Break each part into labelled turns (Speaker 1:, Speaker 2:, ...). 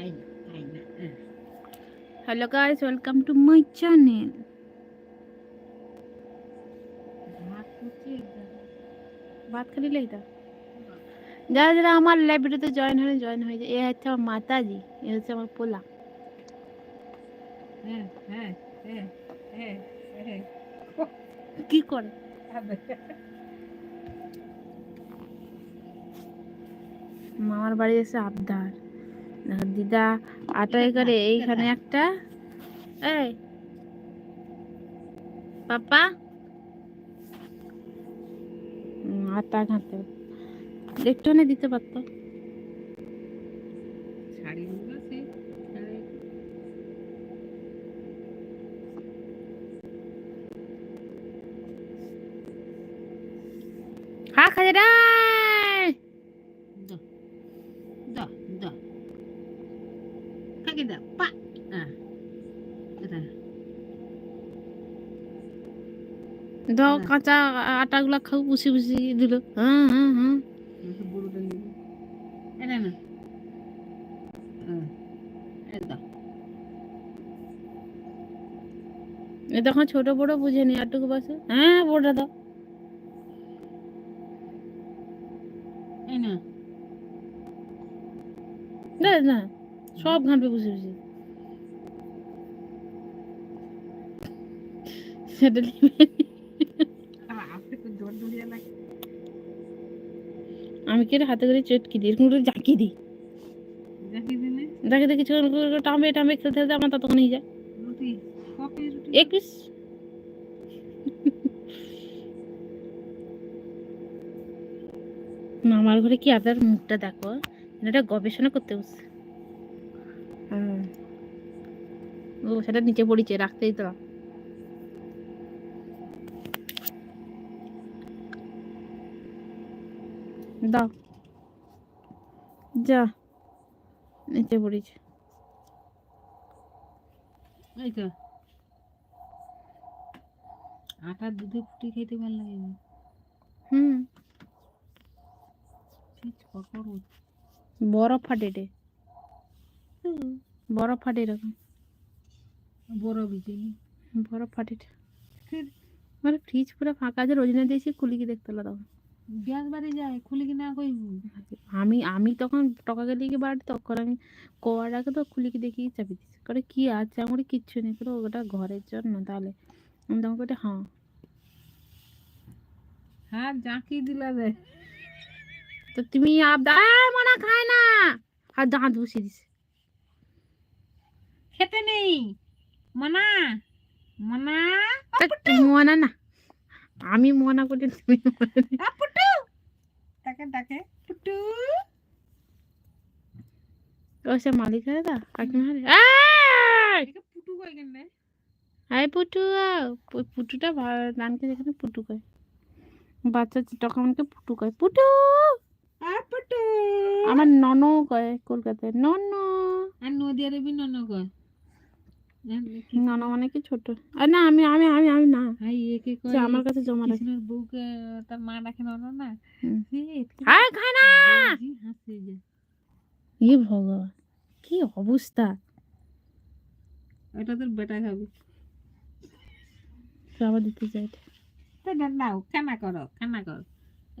Speaker 1: হ্যাঁ।
Speaker 2: Hello guys welcome to my channel
Speaker 1: ভাত
Speaker 2: খালি লাইতা যারা যারা আমার লাইব্রেরিতে জয়েন হয়ে জয়েন হয়ে যায় এ হচ্ছে আমার মাতাজি এ হচ্ছে আমার পোলা
Speaker 1: হ্যাঁ হ্যাঁ হ্যাঁ হ্যাঁ হ্যাঁ
Speaker 2: কি করে মামার বাড়ি এসে আবদার দিদা আটাই করে এইখানে একটা। এই পাপা। আটা ঘাঁটতে একটু না দিতে পারতো।
Speaker 1: শাড়িগুলো সে শাড়ি
Speaker 2: হা খাজে রে
Speaker 1: দাও দাও দাও কাকে দাও পা হ্যাঁ এটা হ্যাঁ।
Speaker 2: কাঁচা আটাগুলা খাও বুসি বুসি দিল। হ্যাঁ হ্যাঁ হ্যাঁ
Speaker 1: এটা না। এটা দাও।
Speaker 2: এ তখন ছোট বড় বুঝে নি আটুকু বাসে হ্যাঁ বড়টা দাও।
Speaker 1: না।
Speaker 2: না সব ঘাঁটবে বুঝে বুঝে সেটা নিবে।
Speaker 1: আর আপনি তো জোর ধরিয়া লাগে
Speaker 2: আমি কি হাতে করে চটকি দিই এরকম করে জাঁকি দিই।
Speaker 1: দিনে
Speaker 2: দেখে দেখি ছোট টামবে টামবে খেলতে খেলতে আমার ততক্ষণ হয়ে যায় একুশ। মামার ঘরে কি আপনার মুখটা দেখো? এটা গবেষণা করতে বসছে। হুম। ও সেটা নিচে পড়িছে রাখতেই তো। দাও। যা নিচে পড়িছে
Speaker 1: এই তো। আটার দুধে ফুটি খেতে ভালো লাগে
Speaker 2: হুম। বরফ ফাটে রে। বরফ ফাটে এরকম।
Speaker 1: বড় বিচেলি
Speaker 2: বরফ ফাটে মানে ফ্রিজ পুরো ফাঁকা আছে রোজিনা দিয়েছি খুলি কি দেখতে হলো তখন।
Speaker 1: গ্যাস বাড়ি যায় খুলি কি না কই?
Speaker 2: আমি আমি তখন টকা গেলে গিয়ে বাড়ি তখন আমি কোয়ার আগে তো খুলি কি দেখি চাপি দিচ্ছি করে কি আছে? আমার কিচ্ছু নেই। করে ওটা ঘরের জন্য তাহলে। আমি তখন করে হ্যাঁ।
Speaker 1: হ্যাঁ জাঁকি দিলা রে।
Speaker 2: তো তুমি আব মনা খায় না। আর দাঁত বসিয়ে দিছে
Speaker 1: খেতে নেই। মনা মনা।
Speaker 2: মনা না। আমি মনা করি তুমি নেই।
Speaker 1: আ, পুটু তাকে ডাকে পুটু
Speaker 2: ও মালিক হয় দা কাকিমা হারে এই!
Speaker 1: একে পুটু কই কেনে
Speaker 2: আই পুটু পুটুটা নানকে যেখানে পুটু কয়। বাচ্চা পুটু কয়। পুটু
Speaker 1: আ পুটু
Speaker 2: আমার নন কয় কলকাতায়। নন
Speaker 1: আর নদী আরে বি নন কয়।
Speaker 2: নন মানে কি ছোট? না আমি আমি আমি আমি না। আমার কাছে জমা রাখে।
Speaker 1: বউকে তার মা ডাকে না
Speaker 2: না
Speaker 1: হাসে
Speaker 2: ইয়ে ভগবান কি অবস্থা?
Speaker 1: এটা তোর বেটা খাবে।
Speaker 2: আবার দিতে চাই
Speaker 1: না নাও খানা করো খানা করো।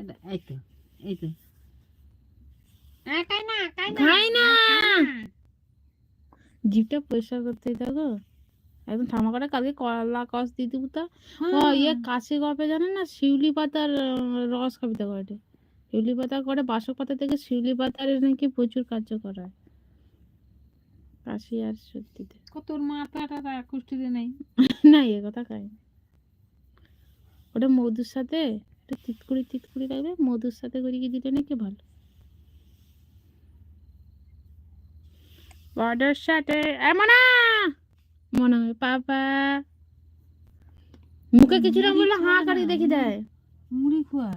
Speaker 1: এটা এই তো এই তো। না না।
Speaker 2: খাই না।
Speaker 1: খাই না।
Speaker 2: জিভটা পরিষ্কার করতে থাকো একদম ঠামা করে কালকে কলা কষ দিয়ে দেবো তা। ও
Speaker 1: হ্যাঁ।
Speaker 2: ইয়ে কাশি গপে জানে না? শিউলি পাতার রস কবিতা করে শিউলি পাতা করে বাসক পাতা থেকে শিউলি পাতার নাকি প্রচুর কার্যকর হয়। কাশি আর সর্দিতে।
Speaker 1: কত তোর মাথাটা কুষ্টিতে নেই।
Speaker 2: না এ কথা খাই। ওটা মধুর সাথে একটু তিতকুড়ি তিতকুড়ি লাগবে মধুর সাথে করে কি দিলে নাকি ভালো। মধুর সাথে এমন মনে! হয় পাপা। মুখে কিছু না বললে হাঁ কারি দেখি দেয়।
Speaker 1: মুড়ি খোয়া।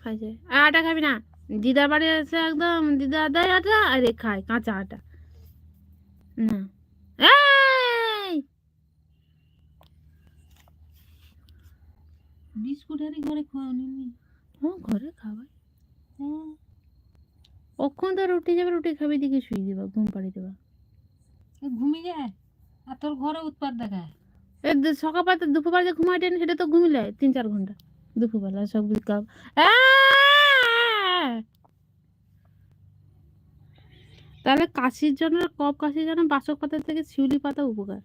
Speaker 2: খাই যায় আর আটা খাবি না। দিদার বাড়ি আছে একদম। দিদা দেয় আটা আরে খায় কাঁচা আটা। না।
Speaker 1: বিস্কুট হারি ঘরে খাওয়া নি।
Speaker 2: ও ঘরে খাবার?
Speaker 1: হ্যাঁ।
Speaker 2: কখন তো রুটি যাবে রুটি খাবি দিকে শুয়ে দিবা ঘুম পাড়িয়ে দেবা।
Speaker 1: ঘুমিয়ে যায়? আর তোর ঘরে উৎপাত দেখায়?
Speaker 2: দে- সকালবেলা দুপুরবেলা যে ঘুমাই দেন সেটা তো ঘুমিলে তিন চার ঘণ্টা দুপুরবেলা সব কাপ তাহলে কাশির জন্য কপ কাশির জন্য বাসক পাতা থেকে শিউলি পাতা উপকার।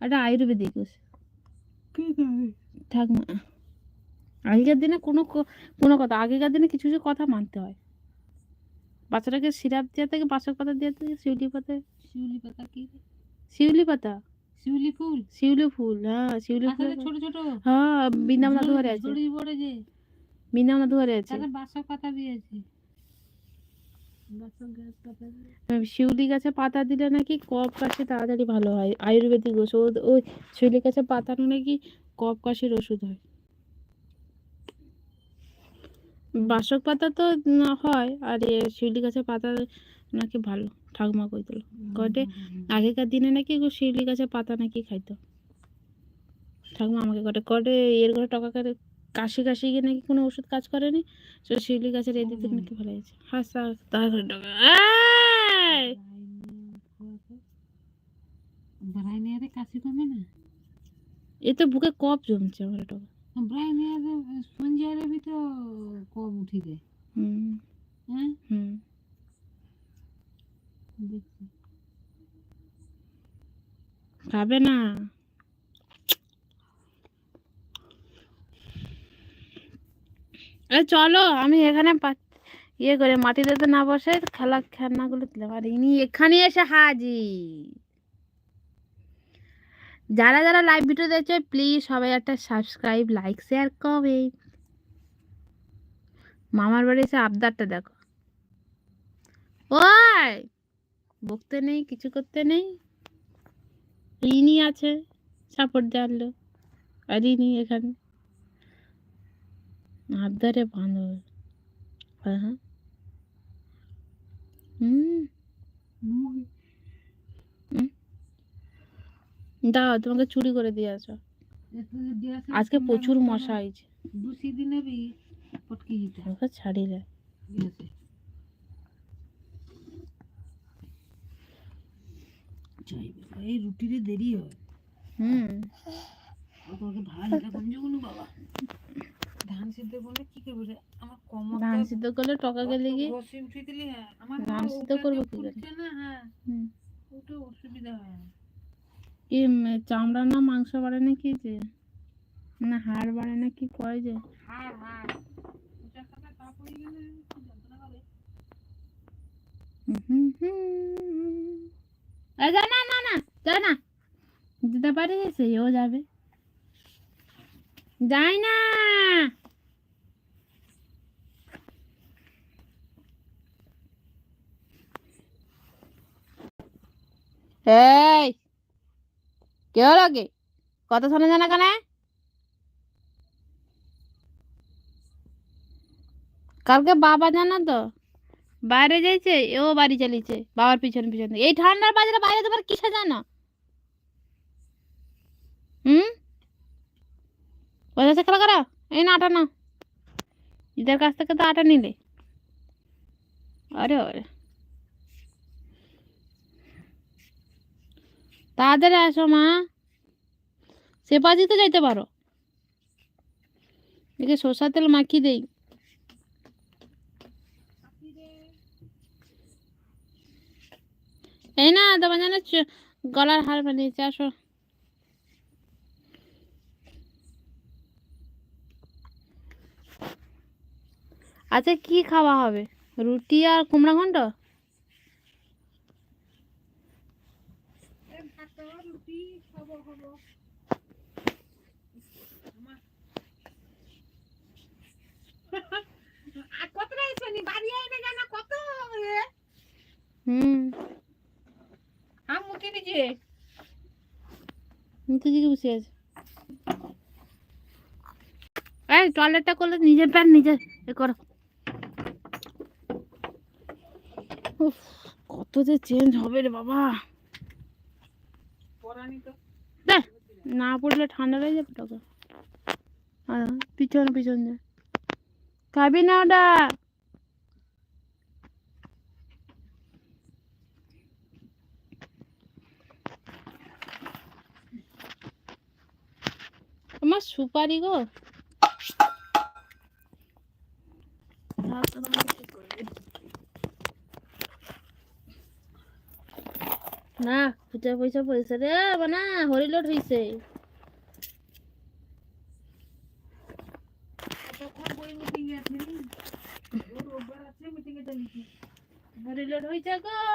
Speaker 2: এটা আয়ুর্বেদিক ওষুধ। আগেকার দিনে কোনো ক- কোনো কথা আগেকার দিনে কিছু কিছু কথা মানতে হয়। বাচ্চাটাকে সিরাপ দেওয়া থেকে বাসক পাতা দেওয়া থেকে শিউলি পাতা
Speaker 1: শিউলি পাতা কি?
Speaker 2: শিউলি পাতা।
Speaker 1: শিউলি ফুল?
Speaker 2: শিউলি ফুল হ্যাঁ শিউলি ফুল।
Speaker 1: আসলে ছোট ছোট।
Speaker 2: হ্যাঁ বৃন্দাবন দাদু ঘরে আছে।
Speaker 1: ছড়িয়ে পড়ে যে।
Speaker 2: বৃন্দাবন দাদু ঘরে আছে।
Speaker 1: তাহলে বাসক পাতা দিয়েছে।
Speaker 2: শিউলি গাছে পাতা দিলে নাকি কফ কাশি তাড়াতাড়ি ভালো হয়। আয়ুর্বেদিক ওষুধ ওই শিউলি গাছে পাতানো নাকি কফ কাশির ওষুধ হয়। বাসক পাতা তো হয় আর এ শিউলি গাছের পাতা নাকি ভালো ঠাকুমা কইতল কটে আগেকার দিনে নাকি শিউলি গাছের পাতা নাকি খাইতো। ঠাকুমা আমাকে কটে কটে এর ঘরে টকা করে কাশি কাশি গিয়ে নাকি কোনো ওষুধ কাজ করেনি তো শিউলি গাছের এই দিকে নাকি ভালো হয়েছে। হাসা তার ঘরে টকা এ তো বুকে কপ জমছে আমার টকা।
Speaker 1: ব্রাইনিয়ারে সঞ্জয়ের ভি তো কম উঠি দেয়
Speaker 2: হুম।
Speaker 1: হ্যাঁ?
Speaker 2: হুম।
Speaker 1: দেখছি।
Speaker 2: খাবে না। এ চলো আমি এখানে ইয়ে করে মাটিতে তো না বসে খেলা খেলনাগুলো দিলাম আর ইনি এখানে এসে হাজির। যারা যারা লাইভ ভিডিও দেখছে প্লিজ সবাই একটা সাবস্ক্রাইব লাইক শেয়ার কমেন্ট মামার বাড়ি এসে আবদারটা দেখো। ওই, বকতে নেই, কিছু করতে নেই। রিনি আছে সাপোর্ট দেওয়ার লোক। আর রিনি এখানে। আবদারে বাঁধব হ্যাঁ হ্যাঁ। হুম। দাও তোমাকে চুরি করে দিয়ে আসো। আজকে প্রচুর মশা হয়েছে।
Speaker 1: দুসি দিনে বি পটকি যেতে
Speaker 2: ওকে ছাড়িলে
Speaker 1: এই রুটিরে দেরি হয়।
Speaker 2: হুম।
Speaker 1: ও তোমাকে কোন যখন বাবা ধান সিদ্ধ করলে কি করবে রে? আমার কমর
Speaker 2: ধান সিদ্ধ করলে টকা গেলে গিয়ে
Speaker 1: ঘষে উঠে দিলি হ্যাঁ। আমার
Speaker 2: ধান সিদ্ধ
Speaker 1: ওটা
Speaker 2: কি করে?
Speaker 1: না হ্যাঁ
Speaker 2: হুম।
Speaker 1: ওটা অসুবিধা হয়
Speaker 2: কি চামড়া না মাংস বাড়ে না কি যে? না হাড় বাড়ে না কি কয় যে? না না না যা না। পারি সেও যাবে। যাই না। এই। কে হলো কথা শোনা যায় না কেন? কালকে বাবা জানা তো, বাইরে যাইছে এও বাড়ি চালিয়েছে বাবার পিছন পিছন এই ঠান্ডার বাজারে বাইরে তোমার কিসে জানো? হুম? বোঝাচ্ছে খেলা করো, এই না আটা না ঈদের কাছ থেকে তো আটা নিলে। আরে আরে। তাড়াতাড়ি আসো, মা। সে পাজি তো যাইতে পারো। দেখে সর্ষার তেল মাখিয়ে দেই। এই না, তোমার জানো গলার হার বানিয়েছে, আসো। আচ্ছা কি খাওয়া হবে? রুটি আর কুমড়া ঘন্ট?
Speaker 1: দিছে
Speaker 2: মুখে দিকে বসে আছে। টয়লেটটা করলে নিজের প্যান্ট নিজে এ করো। কত যে চেঞ্জ হবে রে বাবা। না পড়লে ঠান্ডা লেগে যাবে তোকে। পিছন পিছন যা। খাবি না ওটা? আমার সুপারি গো। না পূজা পয়সা পয়সা রে বানা হরিলোট হইছে হরিলোট হইছে গো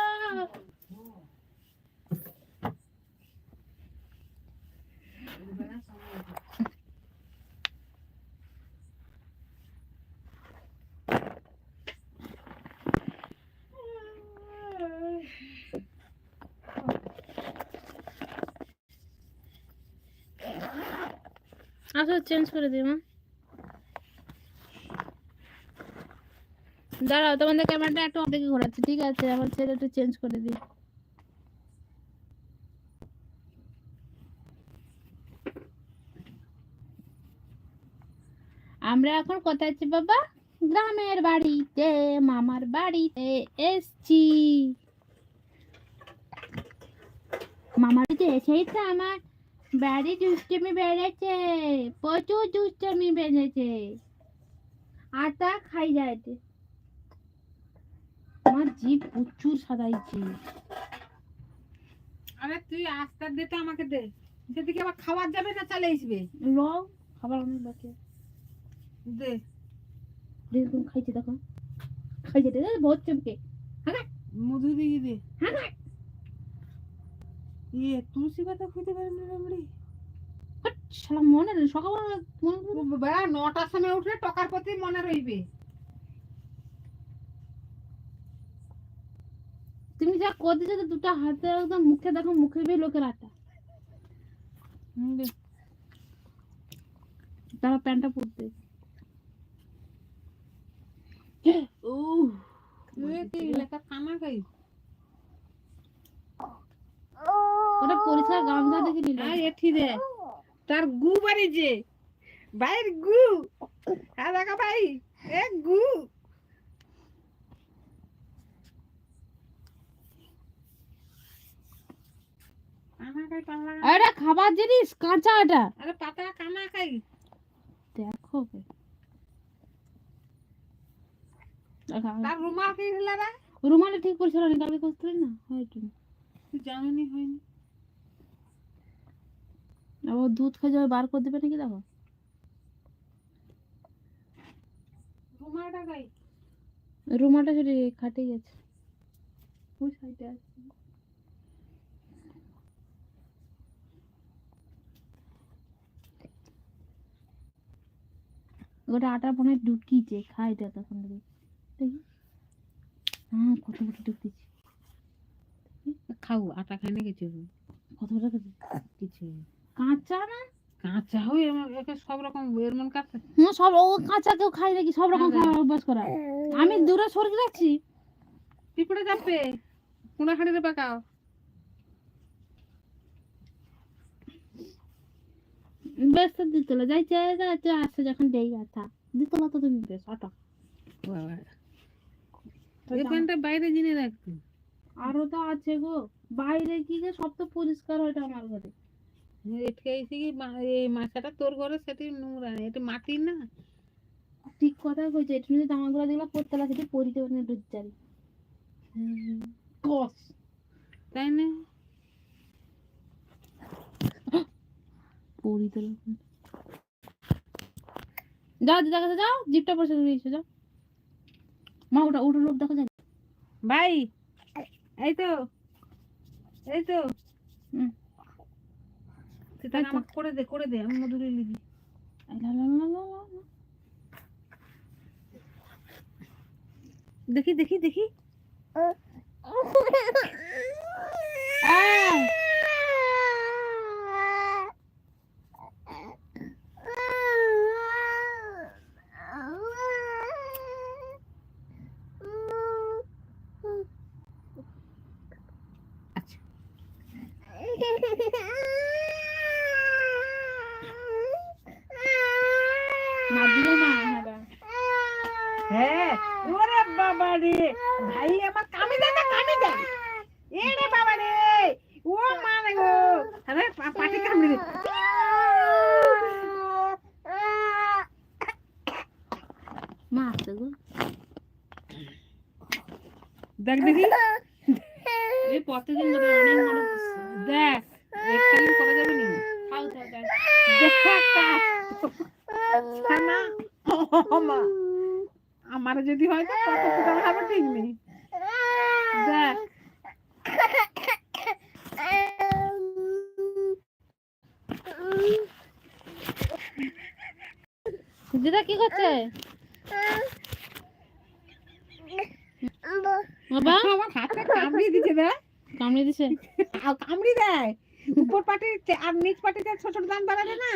Speaker 2: আসো চেঞ্জ করে দিই মা দাঁড়াও, তোমাদের ক্যামেরাটা একটু অর্ধেকে ঘোরাচ্ছে ঠিক আছে? আমার ছেলে একটু চেঞ্জ করে দিই। আমরা এখন কোথায় আছি বাবা? গ্রামের বাড়িতে, মামার বাড়িতে এসছি। মামার বাড়িতে এসেই তো আমার বাড়ি দুষ্টমি বেড়েছে প্রচুর দুষ্টমি বেড়েছে। আটা খাই যায় আমার জিভ প্রচুর সাদাইছে।
Speaker 1: আরে তুই আস্তে দে তো আমাকে দে। সেদিকে আবার খাবার যাবে না চালে আসবে।
Speaker 2: ল খাবার অনেক বাকি।
Speaker 1: দে।
Speaker 2: দেখুন খাইছে দেখো খাইছে রে বহুত চমকে।
Speaker 1: হ্যাঁ মধু দিয়ে দে।
Speaker 2: হ্যাঁ
Speaker 1: ইয়ে তুলসী পাতা পারেন না
Speaker 2: শালা মনে নেই সকালবেলা মনে
Speaker 1: বেলা নটার সময় উঠলে টকার প্রতি মনে রইবে।
Speaker 2: তুমি যা করতে যেতে দুটো হাতে একদম মুখে দেখো মুখে বেয়ে লোকের আটা। তারা প্যান্টটা পরতে ও
Speaker 1: তুই কি লেখা কানা খাই
Speaker 2: ওটা পরিষ্কার গামছা দেখে
Speaker 1: আয় এঠি দে। তার গু বাইর গু। হ্যাঁ দেখা ভাই। এ গু।
Speaker 2: আরে খাবার জিনিস কাঁচা এটা।
Speaker 1: আরে পাতা কানা খাই
Speaker 2: দেখো
Speaker 1: রুমাল কি
Speaker 2: রুমালে ঠিক কালকে করতে না? হয়তো
Speaker 1: তুই জানিনি হয়নি।
Speaker 2: আবার দুধ খেয়ে যাবে বার করে দেবে নাকি দেখো?
Speaker 1: রুমাটা খাই
Speaker 2: রুমালটা সেটি খাটে গেছে। ওই সাইডে আছে। ওটা আটা মনে ঢুকিয়েছে খাই এটা তখন দেখি। দেখি। হ্যাঁ কত বড় ঢুকিয়েছে
Speaker 1: খাও আটা খাই না কিছু
Speaker 2: কত
Speaker 1: কিছু
Speaker 2: কাঁচা না?
Speaker 1: কাঁচা একে সব রকম এর মন কাঁচা।
Speaker 2: হ্যাঁ সব ও কাঁচা কেউ খাই নাকি? সব রকম
Speaker 1: হ্যাঁ,
Speaker 2: খাওয়ার অভ্যাস করা। আমি দূরে সরে যাচ্ছি।
Speaker 1: পিঁপড়ে যাবে। কুড়া খাড়িতে পাকাও
Speaker 2: বেশ তো দিতলা যাইছে যাইছে আসছে যখন দেই কথা দিতলা তো তুমি বেশ অটো।
Speaker 1: বাবা। এই প্যান্টটা বাইরে জিনে রাখতো
Speaker 2: আরও তো আছে গো। বাইরে কি যে সব তো পরিষ্কার হয় আমার ঘরে।
Speaker 1: এসে কি এই মাছটা তোর ঘরে সেটি নোংরা এটা মাটি না?
Speaker 2: ঠিক কথা কইছে এটা যদি যেগুলো লাগে সেটি পরিতে মানে ডুজ্জারি কস।
Speaker 1: তাই না?
Speaker 2: পরিতে যাও দিদা কাছে যাও জিপটা দিয়েছ যাও। মা ওটা ওটা লোক দেখো যায়।
Speaker 1: ভাই! এই তো এই তো। তাহলে আমাকে করে দে করে দে আমি মধুরি লিখি দেখি দেখি দেখি আচ্ছা
Speaker 2: না দিলে না হ্যাঁ
Speaker 1: হ্যাঁ ওরে বাবা রে ভাই আমার কামি দেয় না কামি দেয় এ রে বাবা রে ও মা রে গো আরে পা- পাটি কামড়ে দে দেখি
Speaker 2: এই প্রত্যেকদিন করে অনেক।
Speaker 1: দেখ একদিন করা যাবে নি
Speaker 2: খাও।
Speaker 1: দেখ মা। আমার যদি হয় তো কত ফুটার খাবে ঠিক নেই। দেখ।
Speaker 2: দিদা কি করছে? বাবা?
Speaker 1: আমার দেখ।
Speaker 2: কামড়ে দিছে
Speaker 1: আর কামড়ি দেয়। উপর পাটি আর নিচ ছোট ছোট দাঁত বাড়াবে না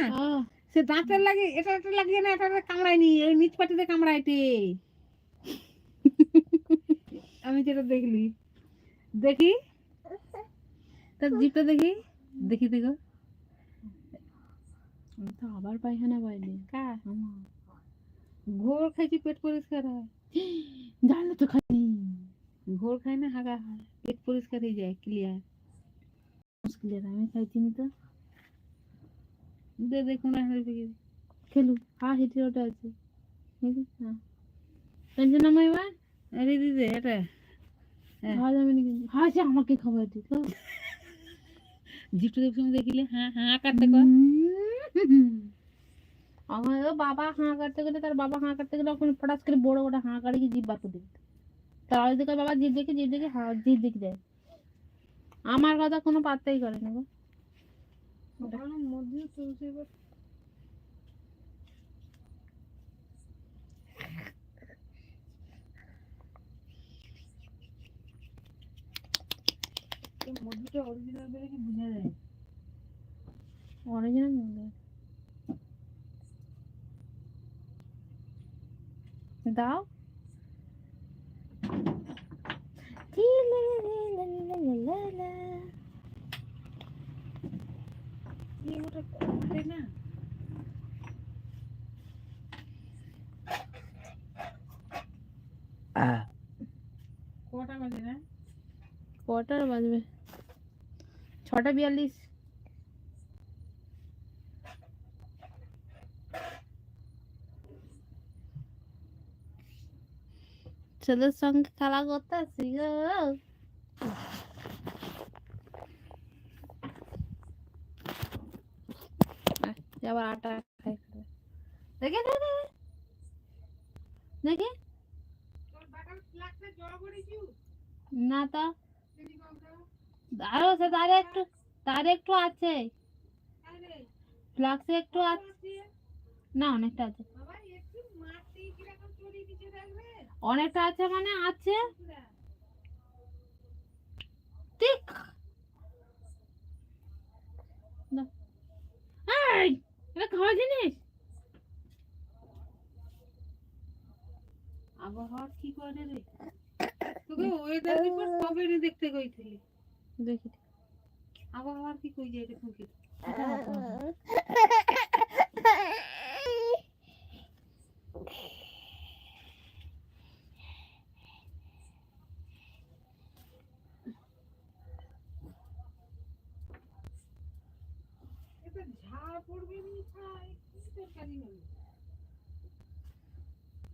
Speaker 1: সে দাঁতের লাগে এটা এটা লাগিয়ে না এটা কামড়ায়নি ওই নিচ পাটিতে কামড়াইতে আমি যেটা দেখলি দেখি? তার জিপটা দেখি? দেখি দেখো।
Speaker 2: তো আবার পায়খানা
Speaker 1: কার
Speaker 2: আমার।
Speaker 1: ঘোর খাইছি পেট পরিষ্কার হয়।
Speaker 2: জানলে তো খাইনি।
Speaker 1: ঘোর খাই না হাগা হয়। পেট পরিষ্কার হয়ে যায় ক্লিয়ার
Speaker 2: মুশকিলের আমি খাইছিনি তো।
Speaker 1: দে দেখুন
Speaker 2: খেলু হা হেঁটে ওটা আছে। টেনশন নামাই এবার।
Speaker 1: আরে দিদি এটা। হ্যাঁ।
Speaker 2: যাবে হ্যাঁ সে আমাকে খাবার দিত
Speaker 1: জিপটা দেখছি দেখিলে হ্যাঁ হ্যাঁ কাটতে কর
Speaker 2: আমার বাবা হাঁ কাটতে গেলে তার বাবা হাঁ কাটতে গেলে ওখানে ফটাস করে বড় বড় হাঁ কাটে কি জিভ বার করে তার আগে বাবা জিভ দেখে জিভ দেখে হাঁ জিভ দেখে দেয় আমার কথা কোনো পাত্তাই করে না
Speaker 1: মধুটা
Speaker 2: দাও
Speaker 1: এই ওটা করে না কটা বাজে না
Speaker 2: কটার বাজবে ছটা বিয়াল্লিশ? ছেলের সঙ্গে খেলা করতেছি গো। আবার আটা খাই। দেখে দেখে। দেখে। না তো। আরও সে তার একটু তার একটু আছে। ফ্লাক্সে একটু আছে না, অনেকটা আছে। অনেকটা আছে মানে আছে। ঠিক। এটা খাওয়া জিনিস।
Speaker 1: আবহাওয়া কি করে রে? তোকে ওয়েদার রিপোর্ট কবে দেখতে কইছিলি
Speaker 2: দেখি।
Speaker 1: কি কই যায় দেখুন কি ঝাড় পড়বে নি খাই কি তরকারি হবে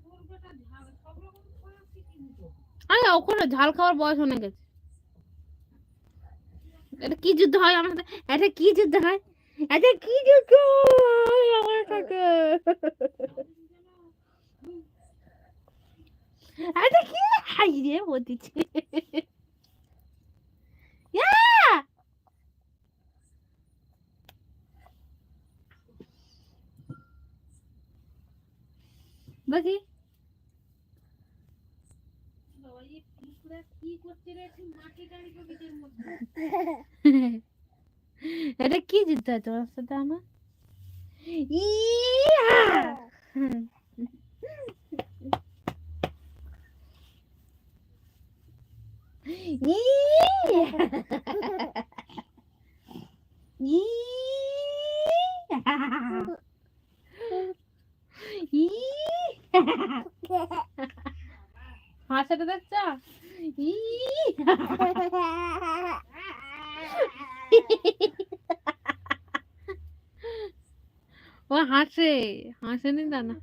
Speaker 1: তোর বেটা ঝাড় সব রকম খাওয়া শিখিনি তো
Speaker 2: আরে ওখানে ঝাল খাওয়ার বয়স অনেক গেছে এটা কি যুদ্ধ হয় আমার সাথে এটা কি যুদ্ধ হয়? এটা কি যুদ্ধ হয় আমার সাথে এটা কি? হাই রে বলতেছে ইয়া! দেখি
Speaker 1: বাবা এই পিঁপড়া কি করছে রে একটু মাটি টাড়ি কবিদের মধ্যে
Speaker 2: এটা কি যুদ্ধ হয় তোমার সাথে আমার? ইয়া! হাসাটা দেখছ ও হাসে হাসেনি না না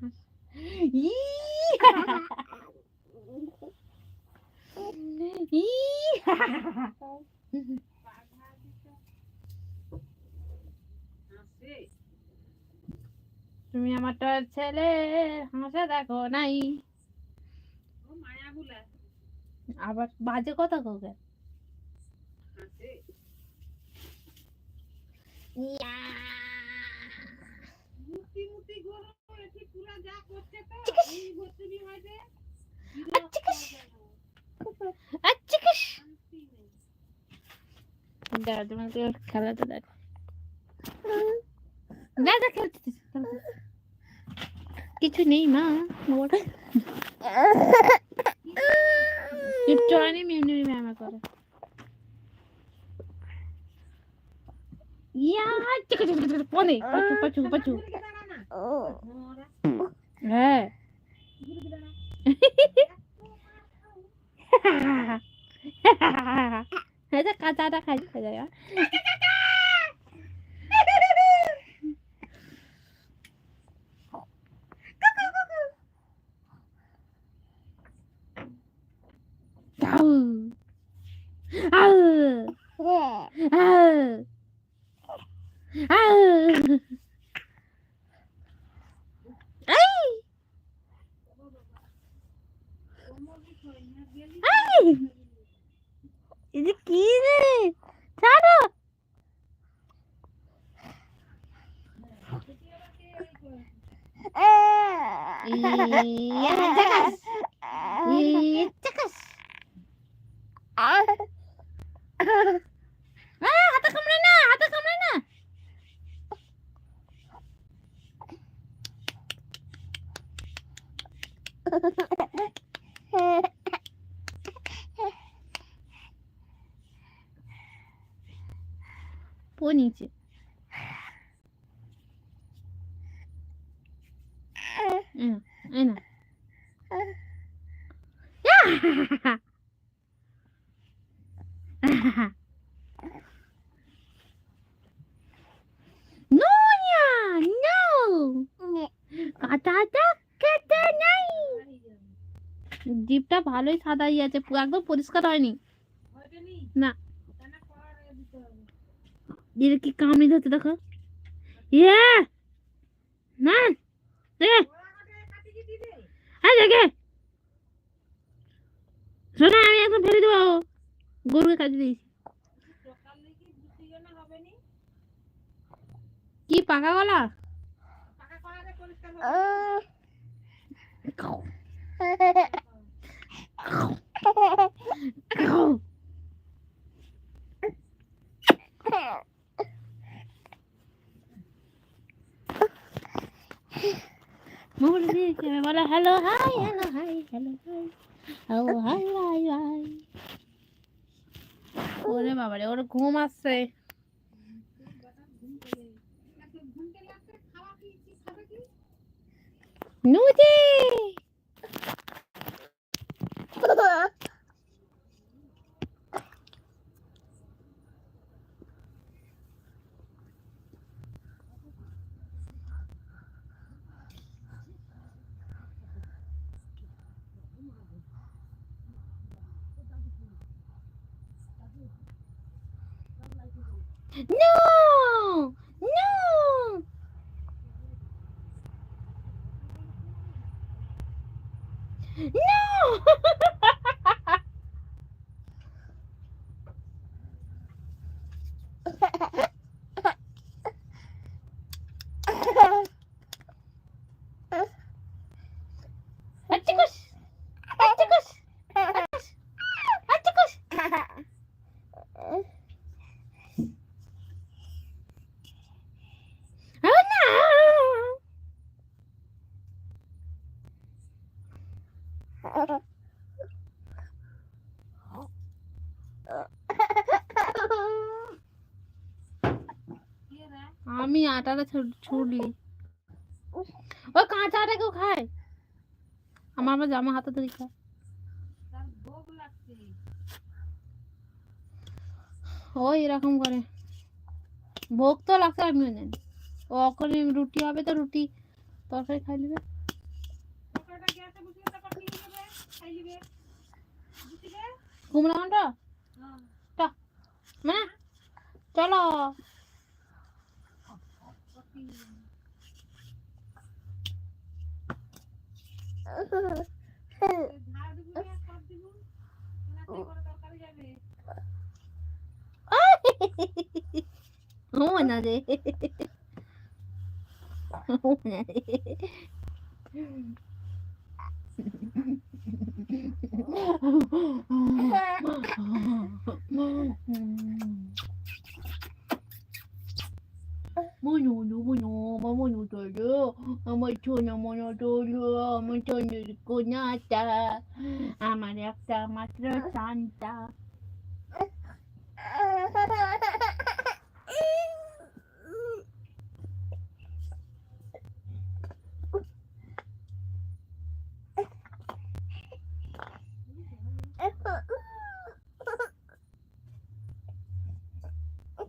Speaker 2: তুমি আমার ছেলে হাসা দেখো নাই
Speaker 1: ও মায়া বলে
Speaker 2: আবার বাজে কথা কোকে
Speaker 1: হাসে মুতি মুতি গরু এটি পুরা যা করছে তো এই ভর্তি হয়েছে শান্তি নেই
Speaker 2: দাঁড়া তোমাকে খেলাটা দেখো। খেলতে। কিছু নেই মা ওটা চড়ানি এমনি এমনি ম্যামা করে। ইয়া পনে পাচু পাচু পাচু। হ্যাঁ। কাঁচাটা খাই খাই ah, hatak ka muna na! Hatak ka muna na! ポニーチ。ভালোই সাদাই আছে একদম পরিষ্কার হয়নি। না। এর কি কামড়ি ধরতে দেখো। ইয়ে না। দেখে। হ্যাঁ দেখে। শোনা আমি একদম ফেলে দেবো। গরুকে কাজে দিয়েছি।
Speaker 1: কি
Speaker 2: পাকা গলা
Speaker 1: পাকা হবে
Speaker 2: বলে hello hi hello hi hello hi ও হাই হাই হাই ওরে বাবারে, ওর ঘুম আসছে। নুজি! আটাটা ছু- ছুড়লি। ওই কাঁচা আটা কেউ খায়। আমার আবার জামা হাতে ধরে খায়। ওই এরকম করে। ভোগ তো লাগছে আমিও জানি। ও ওখানে রুটি হবে তো রুটি। তরকারি খাই নেবে। おなで。おなで。Mm-hmm.
Speaker 1: পকোড়াটা গ্যাসে বসিয়ে তারপর নিয়ে নেবে খাই নেবে বুঝলি
Speaker 2: কুমড়া ঘণ্টা মা চলো ও না রে ও না রে মনু মনু মনু তোলো আমার ছোনা মনো তোলো আমার চন্দ্রের কোনাটা আমার একটা মাত্র শান্তা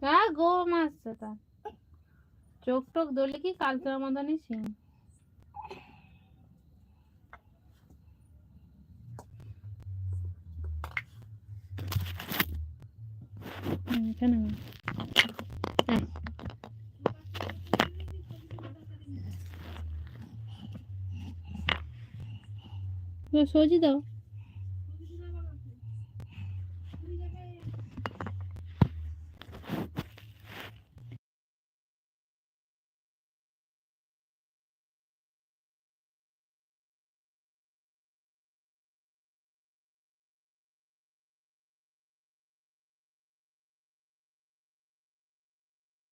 Speaker 2: হ্যাঁ ঘুম আসছে তার চোখ টোক দলে কি কালকের মতনই সিং? তো সজি দাও।